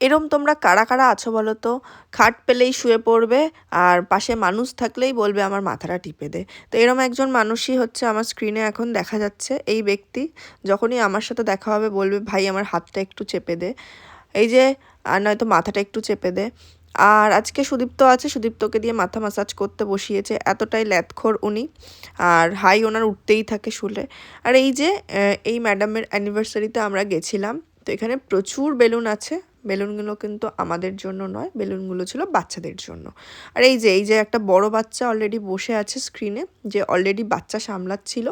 এরম তোমরা কারা কারা আছো বলো তো? খাট পেলেই শুয়ে পড়বে আর পাশে মানুষ থাকলেই বলবে আমার মাথাটা টিপে দে। তো এরম একজন মানুষই হচ্ছে আমার স্ক্রিনে এখন দেখা যাচ্ছে। এই ব্যক্তি যখনই আমার সাথে দেখা হবে বলবে, ভাই, আমার হাতটা একটু চেপে দে। এই যে, আর নয়তো মাথাটা একটু চেপে দে। আর আজকে সুদীপ্ত আছে, সুদীপ্তকে দিয়ে মাথা মাসাজ করতে বসিয়েছে। এতটাই ল্যাথখোর উনি। আর হাই ওনার উঠতেই থাকে শুলে। আর এই যে এই ম্যাডামের অ্যানিভার্সারিতে আমরা গেছিলাম। তো এখানে প্রচুর বেলুন আছে। বেলুনগুলো কিন্তু আমাদের জন্য নয়, বেলুনগুলো ছিল বাচ্চাদের জন্য। আর এই যে এই যে একটা বড় বাচ্চা অলরেডি বসে আছে স্ক্রিনে যে অলরেডি বাচ্চা সামলাচ্ছিল,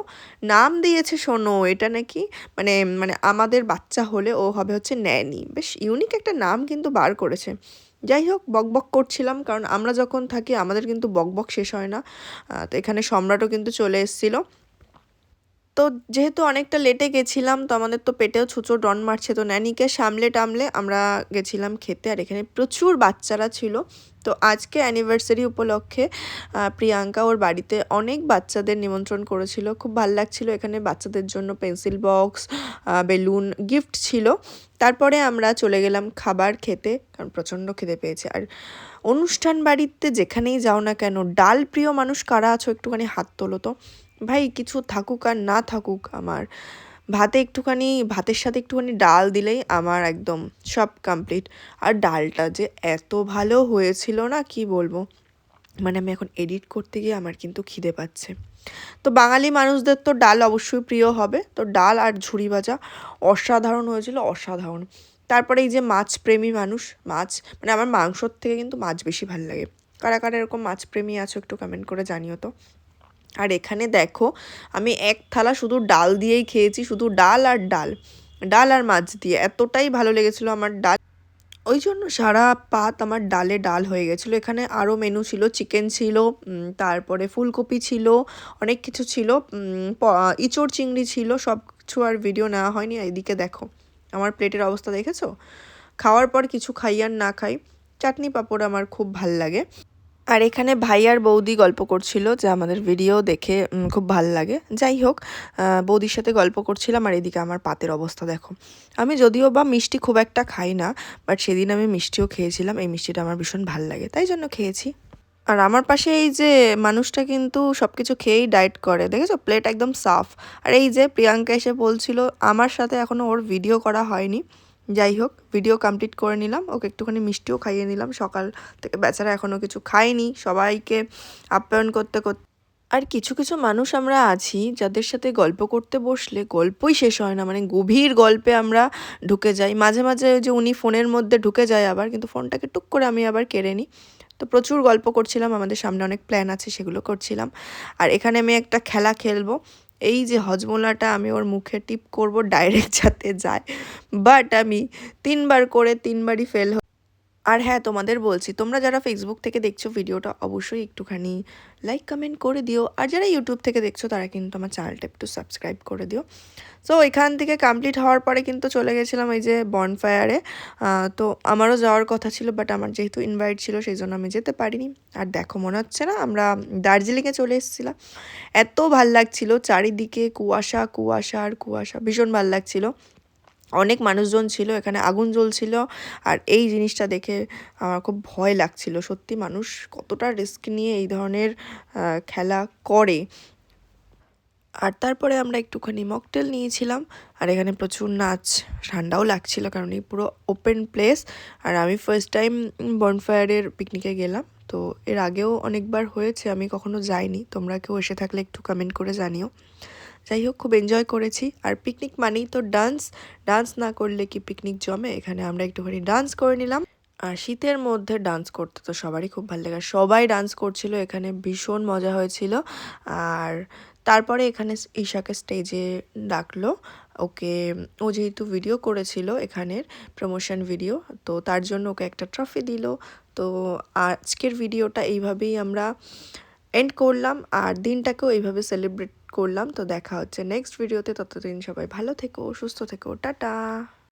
নাম দিয়েছে শোনো এটা নাকি মানে মানে আমাদের বাচ্চা হলে ও হবে হচ্ছে ন্যানি। বেশ ইউনিক একটা নাম কিন্তু বার করেছে। যাই হোক বকবক করছিলাম, কারণ আমরা যখন থাকি, আমাদের কিন্তু বকবক শেষ হয় না। তো এখানে সম্রাটও কিন্তু চলে এসেছিল। তো যেহেতু অনেকটা লেটে গেছিলাম, তো আমাদের তো পেটেও ছুঁচো ডন মারছে। তো ন্যানিকে সামলে টামলে আমরা গেছিলাম খেতে, আর এখানে প্রচুর বাচ্চারা ছিল। তো আজকে অ্যানিভার্সারি উপলক্ষে প্রিয়াঙ্কা ওর বাড়িতে অনেক বাচ্চাদের নিমন্ত্রণ করেছিল। খুব ভালো লাগছিল। এখানে বাচ্চাদের জন্য পেন্সিল বক্স বেলুন গিফট ছিল। তারপরে আমরা চলে গেলাম খাবার খেতে, কারণ প্রচণ্ড খেতে পেয়েছে। আর অনুষ্ঠান বাড়িতে যেখানেই যাও না কেন, ডাল প্রিয় মানুষ কারা আছো একটুখানি হাত তোলো তো। ভাই কিছু থাকুক আর না থাকুক, আমার ভাতে একটুখানি, ভাতের সাথে একটুখানি ডাল দিলেই আমার একদম সব কমপ্লিট আর ডালটা যে এত ভালো হয়েছিল না, কি বলব? মানে আমি এখন এডিট করতে গিয়ে আমার কিন্তু খিদে পাচ্ছে। তো বাঙালি মানুষদের তো ডাল অবশ্যই প্রিয় হবে। তো ডাল আর ঝুড়ি ভাজা অসাধারণ হয়েছিল, অসাধারণ। তারপরে এই যে মাছ প্রেমী মানুষ, মাছ মানে আমার মাংসর থেকে কিন্তু মাছ বেশি ভালো লাগে। কারা কারা এরকম মাছ প্রেমী আছো একটু কমেন্ট করে জানিও তো। আর এখানে দেখো, আমি এক থালা শুধু ডাল দিয়েই খেয়েছি, শুধু ডাল আর ডাল। ডাল আর মাছ দিয়ে। এতটাই ভালো লেগেছিলো আমার ডাল। ওই জন্য সারা পাত আমার ডালে ডাল হয়ে গেছিল। এখানে আরও মেনু ছিল চিকেন ছিল তারপরে ফুলকপি ছিল, অনেক কিছু ছিল ইঁচড় চিংড়ি ছিল সব কিছু আর ভিডিও নেওয়া হয়নি। এদিকে দেখো, আমার প্লেটের অবস্থা দেখেছ? খাওয়ার পর কিছু খাই আর না খাই। চাটনি পাঁপড় আমার খুব ভালো লাগে। আর এখানে ভাই আর বৌদি গল্প করছিল যে আমাদের ভিডিও দেখে খুব ভালো লাগে। যাই হোক বৌদির সাথে গল্প করছিলাম আর এদিকে আমার পাতের অবস্থা দেখো। আমি যদিও বা মিষ্টি খুব একটা খাই না বাট সেদিন আমি মিষ্টিও খেয়েছিলাম। এই মিষ্টিটা আমার ভীষণ ভালো লাগে, তাই জন্য খেয়েছি। আর আমার পাশে এই যে মানুষটা কিন্তু সব কিছু খেয়েই ডায়েট করে, দেখেছ? প্লেট একদম সাফ। আর এই যে প্রিয়াঙ্কা এসে বলছিল, আমার সাথে এখনও ওর ভিডিও করা হয়নি। যাই হোক ভিডিও কমপ্লিট করে নিলাম। ওকে একটুখানি মিষ্টিও খাইয়ে নিলাম। সকাল থেকে বেচারা এখনও কিছু খায়নি। সবাইকে আপ্যায়ন করতে করতে আর কিছু কিছু মানুষ আমরা আছি যাদের সাথে গল্প করতে বসলে গল্পই শেষ হয় না। মানে গভীর গল্পে আমরা ঢুকে যাই। মাঝে মাঝে যে উনি ফোনের মধ্যে ঢুকে যায় আবার, কিন্তু ফোনটাকে টুক করে আমি আবার কেড়ে নিই। তো প্রচুর গল্প করছিলাম। আমাদের সামনে অনেক প্ল্যান আছে, সেগুলো করছিলাম। আর এখানে আমি একটা খেলা খেলব। এই যে হজমোলাটা আমি ওর মুখে টিপ করব ডাইরেক্ট যাতে যায়। বাট আমি তিনবার করে তিনবারই ফেল আর হ্যাঁ তোমাদের বলছি, তোমরা যারা ফেসবুক থেকে দেখছ ভিডিওটা, অবশ্যই একটুখানি লাইক কমেন্ট করে দিও। আর যারা ইউটিউব থেকে দেখছ, তারা কিন্তু আমার চ্যানেলটা একটু সাবস্ক্রাইব করে দিও। সো এখান থেকে কমপ্লিট হওয়ার পরে কিন্তু চলে গেছিলাম এই যে বনফায়ারে তো আমারও যাওয়ার কথা ছিল বাট আমার যেহেতু ইনভাইট ছিল, সেই জন্য আমি যেতে পারিনি। আর দেখো, মনে হচ্ছে না, আমরা দার্জিলিংয়ে চলে এসেছিলাম। এত ভালো লাগছিল, চারিদিকে কুয়াশা কুয়াশা আর কুয়াশা, ভীষণ ভালো লাগছিল। অনেক মানুষজন ছিল, এখানে আগুন জ্বলছিল। আর এই জিনিসটা দেখে আমার খুব ভয় লাগছিল। সত্যি মানুষ কতটা রিস্ক নিয়ে এই ধরনের খেলা করে। আর তারপরে আমরা একটুখানি মকটেল নিয়েছিলাম। আর এখানে প্রচুর নাচ, ঠান্ডাও লাগছিল কারণ এই পুরো ওপেন প্লেস আর আমি ফার্স্ট টাইম বনফায়ারের পিকনিকে গেলাম। তো এর আগেও অনেকবার হয়েছে, আমি কখনো যাইনি। তোমরা কেউ এসে থাকলে একটু কমেন্ট করে জানিও। যাই হোক, খুব এনজয় করেছি। আর পিকনিক মানেই তো ডান্স ডান্স না করলে কি পিকনিক জমে? এখানে আমরা একটুখানি ডান্স করে নিলাম। আর শীতের মধ্যে ডান্স করতে তো সবারই খুব ভালো লাগে। সবাই ডান্স করছিল, এখানে ভীষণ মজা হয়েছিল। আর তারপরে এখানে ঈশাকে স্টেজে ডাকলো। ওকে, ও যেহেতু ভিডিও করেছিল এখানের প্রমোশন ভিডিও তো তার জন্য ওকে একটা ট্রফি দিল। তো আজকের ভিডিওটা এইভাবেই আমরা এন্ড করলাম। আর দিনটাকেও এইভাবে সেলিব্রেট করলাম তো দেখা হচ্ছে নেক্সট ভিডিওতে ততদিন সবাই ভালো থেকো সুস্থ থেকো টাটা!